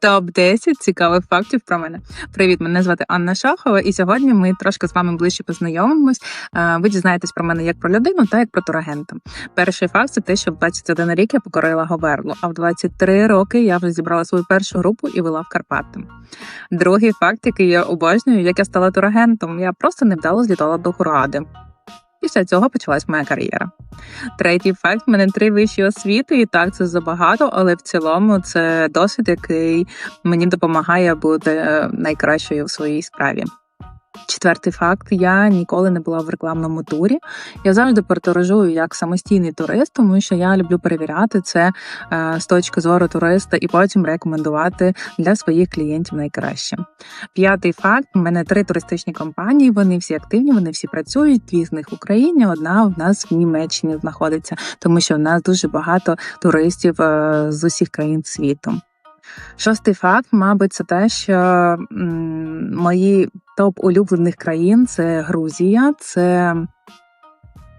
Топ 10 цікавих фактів про мене. Привіт, мене звати Анна Шахова, і сьогодні ми трошки з вами ближче познайомимось. Е, Ви дізнаєтесь про мене як про людину, так як про турагента. Перший факт це те, що в 21 рік я покорила Говерлу, а в 23 роки я вже зібрала свою першу групу і вела в Карпати. Другий факт, який я обожнюю, як я стала турагентом. Я просто невдало злітала до Хуради. Після цього почалась моя кар'єра. Третій факт: в мене три вищі освіти, і так це забагато, але в цілому це досвід, який мені допомагає бути е, найкращою в своїй справі. Четвертий факт: я ніколи не була в рекламному турі. Я завжди подорожую як самостійний турист, тому що я люблю перевіряти це е, з точки зору туриста і потім рекомендувати для своїх клієнтів найкраще. П'ятий факт: у мене три туристичні компанії. Вони всі активні, вони всі працюють. Дві з них в Україні, одна в нас в Німеччині знаходиться, тому що в нас дуже багато туристів е, з усіх країн світу. Шостий факт, мабуть, це те, що мої топ улюблених країн це Грузія, це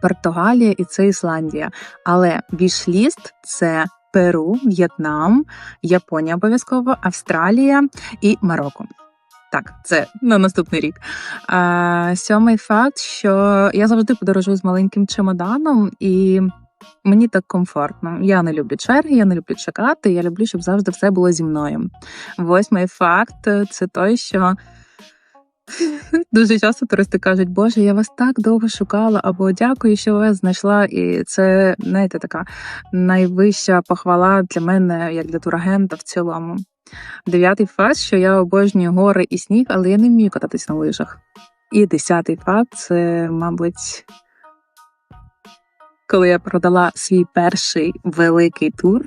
Португалія і це Ісландія. Але вішліст це Перу, В'єтнам, Японія обов'язково, Австралія і Марокко. Так, це на наступний рік. А, сьомий факт, що я завжди подорожую з маленьким чемоданом, і мені так комфортно. Я не люблю черги, я не люблю чекати. Я люблю, щоб завжди все було зі мною. Восьмий факт це той, що дуже часто туристи кажуть, Боже, я вас так довго шукала, або дякую, що вас знайшла. І це, знаєте, така найвища похвала для мене, як для турагента в цілому. Дев'ятий факт, що я обожнюю гори і сніг, але я не вмію кататись на лижах. І десятий факт це, мабуть, коли я продала свій перший великий тур,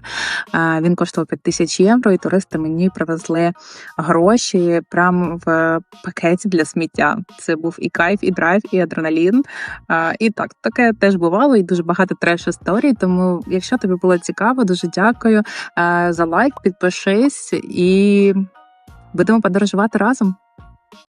він коштував 5 тисяч євро, і туристи мені привезли гроші прямо в пакеті для сміття. Це був і кайф, і драйв, і адреналін. І так, таке теж бувало, і дуже багато треш історій. Тому, якщо тобі було цікаво, дуже дякую за лайк, підпишись і будемо подорожувати разом.